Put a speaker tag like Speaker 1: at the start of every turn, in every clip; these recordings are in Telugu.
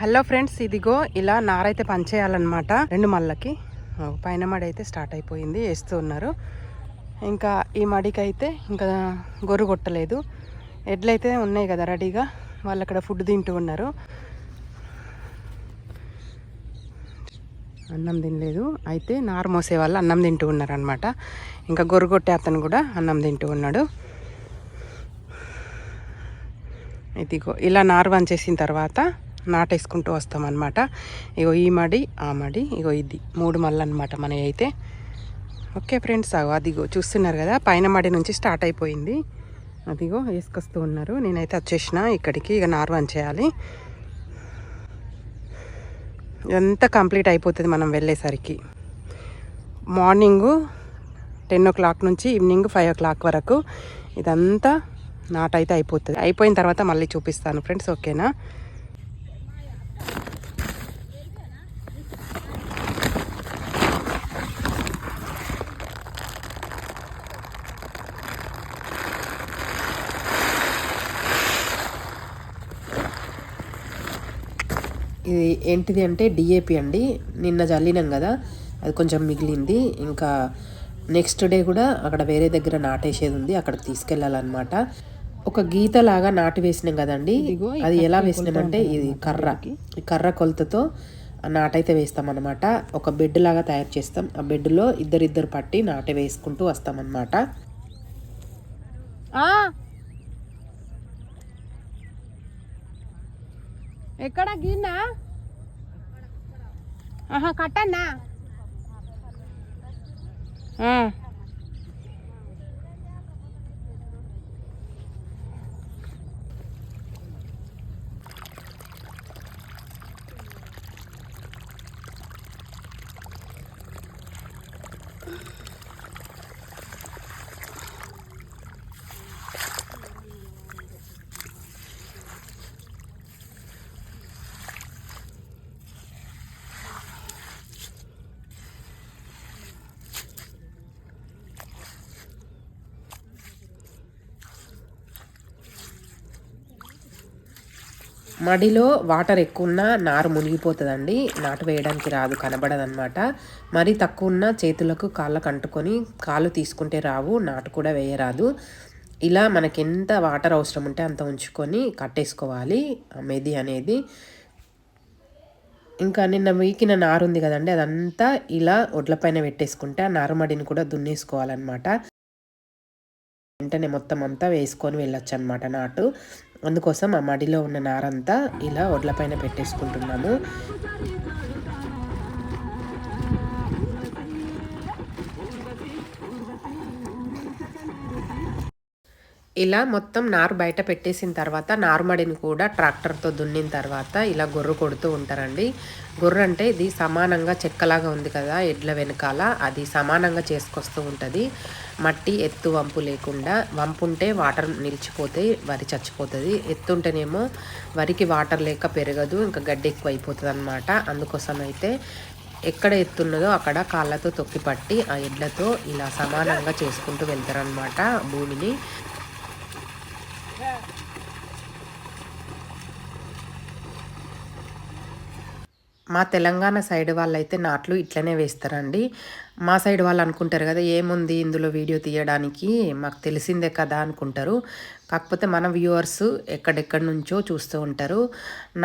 Speaker 1: హలో ఫ్రెండ్స్ ఇదిగో ఇలా నారైతే పనిచేయాలన్నమాట రెండు మళ్ళకి. పైన మడి అయితే స్టార్ట్ అయిపోయింది వేస్తూ ఉన్నారు. ఇంకా ఈ మడికి అయితే ఇంకా గొర్రు కొట్టలేదు. ఎడ్లయితే ఉన్నాయి కదా రెడీగా వాళ్ళు అక్కడ ఫుడ్ తింటూ ఉన్నారు. అన్నం తినలేదు. అయితే నారు మోసే వాళ్ళు అన్నం తింటూ ఉన్నారనమాట ఇంకా గొర్రు కొట్టే అతను కూడా అన్నం తింటూ ఉన్నాడు. ఇదిగో ఇలా నారు వంచేసిన తర్వాత నాటేసుకుంటూ వస్తామన్నమాట. ఇగో ఈ మడి ఆ మడి ఇగో ఇది. మూడు మళ్ళీ అనమాట మన అయితే. ఓకే ఫ్రెండ్స్ అగో అదిగో చూస్తున్నారు కదా పైన మడి నుంచి స్టార్ట్ అయిపోయింది. అదిగో వేసుకొస్తూ ఉన్నారు. నేనైతే వచ్చేసిన ఇక్కడికి ఇక నార్వన్ చేయాలి ఇదంతా కంప్లీట్ అయిపోతుంది మనం వెళ్ళేసరికి. మార్నింగు టెన్ ఓ క్లాక్ నుంచి ఈవినింగ్ ఫైవ్ ఓ క్లాక్ వరకు ఇదంతా నాటైతే అయిపోతుంది. అయిపోయిన తర్వాత మళ్ళీ చూపిస్తాను ఫ్రెండ్స్ ఓకేనా? ఇది ఏంటిది అంటే డిఏపి అండి. నిన్న జల్లినాం కదా అది కొంచెం మిగిలింది. ఇంకా నెక్స్ట్ డే కూడా అక్కడ వేరే దగ్గర నాటేసేది ఉంది అక్కడికి తీసుకెళ్ళాలన్నమాట. ఒక గీత లాగా నాటి వేసినాం కదండి. అది ఎలా వేసినామంటే ఇది కర్ర. ఈ కర్ర కొలతతో నాటైతే వేస్తాం అనమాట ఒక బెడ్ లాగా తయారు చేస్తాం. ఆ బెడ్లో ఇద్దరిద్దరు పట్టి నాట వేసుకుంటూ వస్తాం
Speaker 2: ఎక్కడ గిన్నా? ఆహా కట్టన్నా?
Speaker 1: మడిలో వాటర్ ఎక్కువ ఉన్నా నారు మునిగిపోతుందండి. నాటు వేయడానికి రాదు కనబడదన్నమాట. మరీ తక్కువ ఉన్న చేతులకు కాళ్ళకు అంటుకొని కాళ్ళు తీసుకుంటే రావు నాటు కూడా వేయరాదు. ఇలా మనకి ఎంత వాటర్ అవసరం ఉంటే అంత ఉంచుకొని కట్టేసుకోవాలి ఆ మెది అనేది. ఇంకా నిన్న వీకిన నారు ఉంది కదండి అదంతా ఇలా ఒడ్లపైన పెట్టేసుకుంటే ఆ నారుమడిని కూడా దున్నేసుకోవాలన్నమాట. వెంటనే మొత్తం అంతా వేసుకొని వెళ్ళొచ్చు అనమాట నాటు. అందుకోసం ఆ మడిలో ఉన్న నారంతా ఇలా ఒడ్లపైన పెట్టేసుకుంటున్నాము. ఇలా మొత్తం నారు బయట పెట్టేసిన తర్వాత నారుమడిని కూడా ట్రాక్టర్తో దున్నిన తర్వాత ఇలా గొర్రు కొడుతూ ఉంటారండి. గొర్రె అంటే ఇది సమానంగా చెక్కలాగా ఉంది కదా ఎడ్ల వెనకాల అది సమానంగా చేసుకొస్తూ ఉంటుంది. మట్టి ఎత్తు వంపు లేకుండా వంపు ఉంటే వాటర్ నిలిచిపోతే వరి చచ్చిపోతుంది. ఎత్తు ఉంటేనేమో వరికి వాటర్ లేక పెరగదు ఇంకా గడ్డి ఎక్కువ అయిపోతుంది అనమాట అందుకోసం అయితే ఎక్కడ ఎత్తున్నదో అక్కడ కాళ్ళతో తొక్కి పట్టి ఆ ఎడ్లతో ఇలా సమానంగా చేసుకుంటూ వెళ్తారనమాట భూమిని. మా తెలంగాణ సైడ్ వాళ్ళైతే నాట్లు ఇట్లనే వేస్తారండి. మా సైడ్ వాళ్ళు అనుకుంటారు కదా ఏముంది ఇందులో వీడియో తీయడానికి? మాకు తెలిసిందే కదా అనుకుంటారు. కాకపోతే మన వ్యూవర్స్ ఎక్కడెక్కడి నుంచో చూస్తూ ఉంటారు.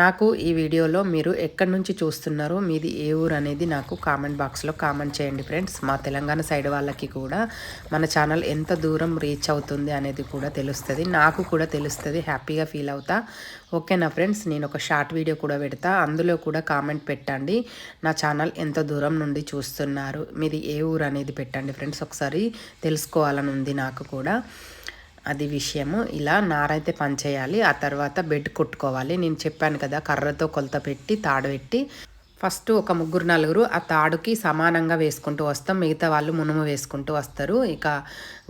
Speaker 1: నాకు ఈ వీడియోలో మీరు ఎక్కడి నుంచి చూస్తున్నారు మీది ఏ ఊరు అనేది నాకు కామెంట్ బాక్స్లో కామెంట్ చేయండి ఫ్రెండ్స్ మా తెలంగాణ సైడ్ వాళ్ళకి కూడా మన ఛానల్ ఎంత దూరం రీచ్ అవుతుంది అనేది కూడా తెలుస్తుంది. నాకు కూడా తెలుస్తుంది హ్యాపీగా ఫీల్ అవుతా. ఓకేనా ఫ్రెండ్స్ నేను ఒక షార్ట్ వీడియో కూడా పెడతా. అందులో కూడా కామెంట్ పెట్టండి. నా ఛానల్ ఎంత దూరం నుండి చూస్తున్నారు మీది ఏ ఊరు అనేది పెట్టండి ఫ్రెండ్స్ ఒకసారి తెలుసుకోవాలని ఉంది నాకు కూడా. అది విషయము. ఇలా నారైతే పంచేయాలి ఆ తర్వాత బెడ్ కొట్టుకోవాలి. నేను చెప్పాను కదా కర్రతో కొలత పెట్టి తాడు పెట్టి. ఫస్ట్ ఒక ముగ్గురు నలుగురు ఆ తాడుకి సమానంగా వేసుకుంటూ వస్తాం. మిగతా వాళ్ళు మునుము వేసుకుంటూ వస్తారు. ఇక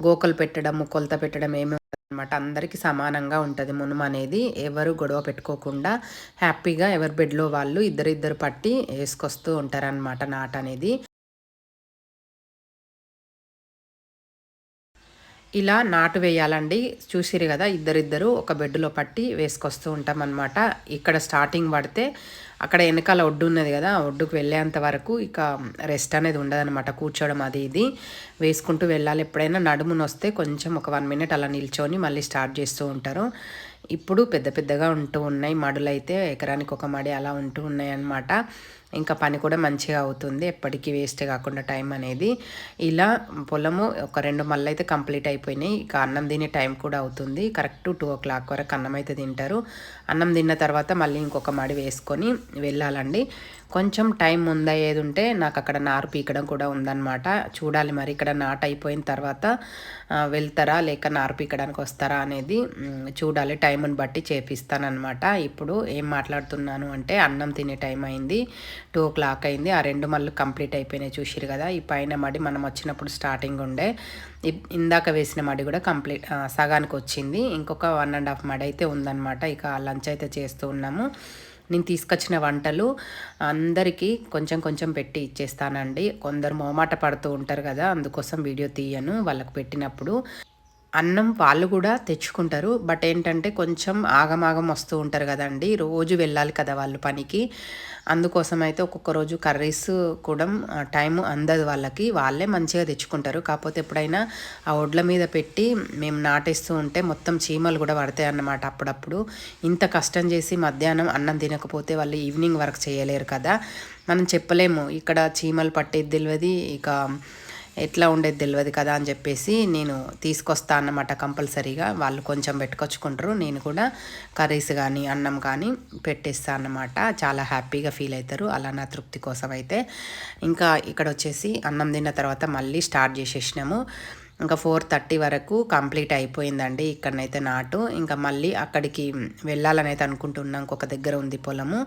Speaker 1: గోకలు పెట్టడం కొలత పెట్టడం ఏమి అనమాట అందరికీ సమానంగా ఉంటుంది మునుము అనేది. ఎవరు గొడవ పెట్టుకోకుండా హ్యాపీగా ఎవరి బెడ్లో వాళ్ళు ఇద్దరిద్దరు పట్టి వేసుకొస్తూ ఉంటారనమాట నాట అనేది. ఇలా నాటు వేయాలండి. చూసిరు కదా ఇద్దరిద్దరు ఒక బెడ్లో పట్టి వేసుకొస్తూ ఉంటాం అనమాట ఇక్కడ స్టార్టింగ్ పడితే అక్కడ వెనకాల ఒడ్డు ఉన్నది కదా ఆ ఒడ్డుకు వెళ్ళేంత వరకు ఇక రెస్ట్ అనేది ఉండదన్నమాట. కూర్చోవడం అది ఇది. వేసుకుంటూ వెళ్ళాలి. ఎప్పుడైనా నడుమును వస్తే కొంచెం ఒక వన్ మినిట్ అలా నిల్చొని మళ్ళీ స్టార్ట్ చేస్తూ ఉంటారు. ఇప్పుడు పెద్ద పెద్దగా ఉంటూ ఉన్నాయి. మడులు అయితే ఎకరానికి ఒక మడి అలా ఉంటూ ఉన్నాయి అన్నమాట ఇంకా పని కూడా మంచిగా అవుతుంది. ఎప్పటికీ వేస్ట్ కాకుండా టైం అనేది. ఇలా పొలము ఒక రెండు మళ్ళీ అయితే కంప్లీట్ అయిపోయినాయి. ఇక అన్నం తినే టైం కూడా అవుతుంది. కరెక్ట్ టూ ఓ క్లాక్ వరకు అన్నం అయితే తింటారు. అన్నం తిన్న తర్వాత మళ్ళీ ఇంకొక మడి వేసుకొని వెళ్ళాలండి. కొంచెం టైం ముందయ్యేది ఉంటే నాకు అక్కడ నారు పీకడం కూడా ఉందన్నమాట. చూడాలి మరి ఇక్కడ నాట్ అయిపోయిన తర్వాత వెళ్తారా? లేక నారు పీకడానికి వస్తారా అనేది చూడాలి. టైంని బట్టి చేపిస్తానమాట ఇప్పుడు ఏం మాట్లాడుతున్నాను అంటే అన్నం తినే టైం అయింది. టూ ఓ క్లాక్ అయింది. ఆ రెండు మళ్ళీ కంప్లీట్ అయిపోయినాయి చూసిరు కదా. ఈ పైన మడి మనం వచ్చినప్పుడు స్టార్టింగ్ ఉండే. ఇందాక వేసిన మడి కూడా కంప్లీట్ సగానికి వచ్చింది. ఇంకొక వన్ అండ్ హాఫ్ మడి అయితే ఉందన్నమాట. ఇక లంచ్ అయితే చేస్తూ ఉన్నాము. నేను తీసుకొచ్చిన వంటలు అందరికీ కొంచెం కొంచెం పెట్టి ఇచ్చేస్తానండి. కొందరు మోమాట పడుతూ ఉంటారు కదా అందుకోసం వీడియో తీయను. వాళ్ళకు పెట్టినప్పుడు అన్నం వాళ్ళు కూడా తెచ్చుకుంటారు. బట్ ఏంటంటే కొంచెం ఆగమాగం వస్తూ ఉంటారు కదండి. రోజు వెళ్ళాలి కదా వాళ్ళు పనికి. అందుకోసం అయితే ఒక్కొక్క రోజు కర్రీస్ కూడా టైం అందదు వాళ్ళకి. వాళ్ళే మంచిగా తెచ్చుకుంటారు. కాకపోతే ఎప్పుడైనా ఆ ఒడ్ల మీద పెట్టి మేము నాటేస్తూ ఉంటే మొత్తం చీమలు కూడా పడతాయి అన్నమాట అప్పుడప్పుడు. ఇంత కష్టం చేసి మధ్యాహ్నం అన్నం తినకపోతే వాళ్ళు ఈవినింగ్ వర్క్ చేయలేరు కదా. మనం చెప్పలేము. ఇక్కడ చీమలు పట్టేది తెలియదు ఇక ఎట్లా ఉండేది తెలియదు కదా అని చెప్పేసి నేను తీసుకొస్తా అన్నమాట కంపల్సరీగా. వాళ్ళు కొంచెం పెట్టుకొచ్చుకుంటారు. నేను కూడా కర్రీస్ కానీ అన్నం కానీ పెట్టేస్తా అన్నమాట. చాలా హ్యాపీగా ఫీల్ అవుతారు అలా నా తృప్తి కోసం అయితే. ఇంకా ఇక్కడ వచ్చేసి అన్నం తిన్న తర్వాత మళ్ళీ స్టార్ట్ చేసేసినాము. ఇంకా ఫోర్ థర్టీ వరకు కంప్లీట్ అయిపోయిందండి ఇక్కడనైతే నాటు. ఇంకా మళ్ళీ అక్కడికి వెళ్ళాలని అయితే అనుకుంటున్నాం. ఇంకొక దగ్గర ఉంది పొలము.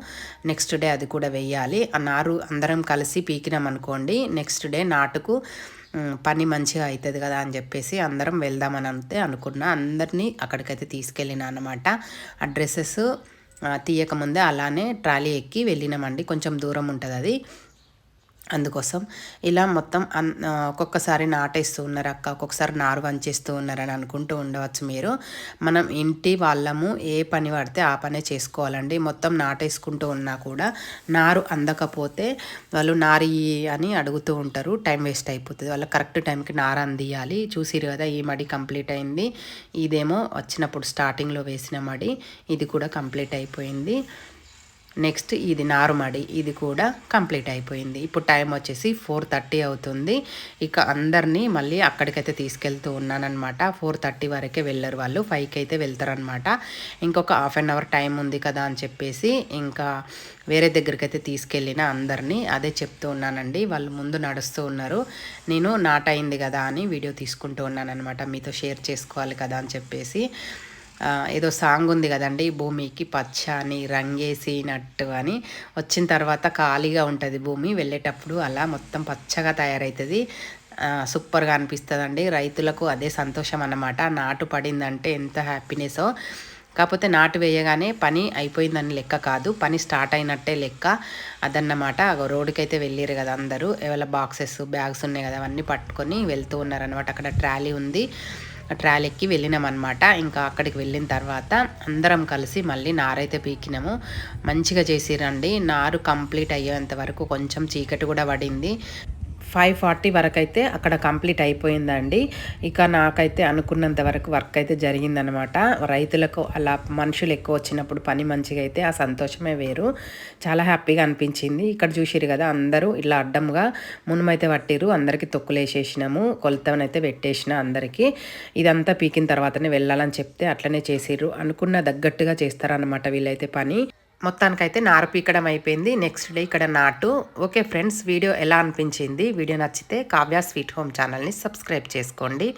Speaker 1: నెక్స్ట్ డే అది కూడా వెయ్యాలి. ఆ నారు అందరం కలిసి పీకినాం అనుకోండి. నెక్స్ట్ డే నాటుకు పని మంచిగా అవుతుంది కదా అని చెప్పేసి అందరం వెళ్దామని అంతే అనుకున్నా. అందరినీ అక్కడికైతే తీసుకెళ్ళిన అనమాట ఆ డ్రెస్సెస్ తీయకముందే అలానే ట్రాలీ ఎక్కి వెళ్ళినామండి. కొంచెం దూరం ఉంటుంది అది. అందుకోసం ఇలా మొత్తం అన్ ఒక్కొక్కసారి నాటేస్తూ ఉన్నారు అక్క ఒక్కొక్కసారి నారు వంచేస్తూ ఉన్నారని అనుకుంటూ ఉండవచ్చు మీరు. మనం ఇంటి వాళ్ళము ఏ పని పడితే ఆ పనే చేసుకోవాలండి. మొత్తం నాటేసుకుంటూ ఉన్నా కూడా నారు అందకపోతే వాళ్ళు నారి అని అడుగుతూ ఉంటారు. టైం వేస్ట్ అయిపోతుంది. వాళ్ళు కరెక్ట్ టైంకి నార అందియాలి. చూసిరు కదా ఈ మడి కంప్లీట్ అయింది. ఇదేమో వచ్చినప్పుడు స్టార్టింగ్లో వేసిన మడి. ఇది కూడా కంప్లీట్ అయిపోయింది. నెక్స్ట్ ఇది నారుమడి. ఇది కూడా కంప్లీట్ అయిపోయింది. ఇప్పుడు టైం వచ్చేసి ఫోర్ థర్టీ అవుతుంది. ఇక అందరినీ మళ్ళీ అక్కడికైతే తీసుకెళ్తూ ఉన్నానన్నమాట. ఫోర్ థర్టీ వరకే వెళ్ళరు వాళ్ళు. ఫైవ్కి అయితే వెళ్తారనమాట ఇంకొక హాఫ్ అన్ అవర్ టైం ఉంది కదా అని చెప్పేసి ఇంకా వేరే దగ్గరికి అయితే తీసుకెళ్ళిన అందరినీ అదే చెప్తూ ఉన్నానండి. వాళ్ళు ముందు నడుస్తూ ఉన్నారు. నేను నాట్ అయింది కదా అని వీడియో తీసుకుంటూ ఉన్నానన్నమాట. మీతో షేర్ చేసుకోవాలి కదా అని చెప్పేసి. ఏదో సాంగ్ ఉంది కదండి భూమికి పచ్చ అని రంగేసినట్టు అని. వచ్చిన తర్వాత ఖాళీగా ఉంటుంది భూమి వెళ్ళేటప్పుడు అలా మొత్తం పచ్చగా తయారవుతుంది సూపర్గా అనిపిస్తుందండి. రైతులకు అదే సంతోషం అన్నమాట. నాటు పడిందంటే ఎంత హ్యాపీనెసో కాకపోతే నాటు వేయగానే పని అయిపోయిందని లెక్క కాదు పని స్టార్ట్ అయినట్టే లెక్క అదన్నమాట. అగో రోడ్డుకి అయితే వెళ్ళారు కదా అందరూ. ఎవరి బాక్సెస్ బ్యాగ్స్ ఉన్నాయి కదా అవన్నీ పట్టుకొని వెళ్తూ ఉన్నారనమాట అక్కడ ట్రాలీ ఉంది. ట్రాలీకి వెళ్ళినామన్నమాట. ఇంకా అక్కడికి వెళ్ళిన తర్వాత అందరం కలిసి మళ్ళీ నారైతే పీకినాము. మంచిగా చేసిరండి. నారు కంప్లీట్ అయ్యేంత వరకు కొంచెం చీకటి కూడా పడింది. ఫైవ్ ఫార్టీ వరకు అయితే అక్కడ కంప్లీట్ అయిపోయిందండి. ఇక నాకైతే అనుకున్నంత వరకు వర్క్ అయితే జరిగిందనమాట. రైతులకు అలా మనుషులు ఎక్కువ వచ్చినప్పుడు పని మంచిగా అయితే ఆ సంతోషమే వేరు. చాలా హ్యాపీగా అనిపించింది. ఇక్కడ చూసిరు కదా అందరూ ఇలా అడ్డంగా మునుమైతే పట్టిరు అందరికీ తొక్కులేసేసినాము. కొలతనైతే పెట్టేసిన అందరికీ. ఇదంతా పీకిన తర్వాతనే వెళ్ళాలని చెప్తే అట్లనే చేసిర్రు. అనుకున్న తగ్గట్టుగా చేస్తారనమాట వీళ్ళైతే పని. మొత్తానికైతే నారు పీకడం అయిపోయింది. నెక్స్ట్ డే ఇక్కడ నాటు. ఓకే ఫ్రెండ్స్ వీడియో ఎలా అనిపించింది? వీడియో నచ్చితే కావ్య స్వీట్ హోమ్ ఛానల్ని సబ్స్క్రైబ్ చేసుకోండి.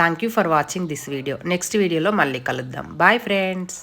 Speaker 1: Thank you for watching this video. Next వీడియోలో మళ్ళీ కలుద్దాం. Bye friends.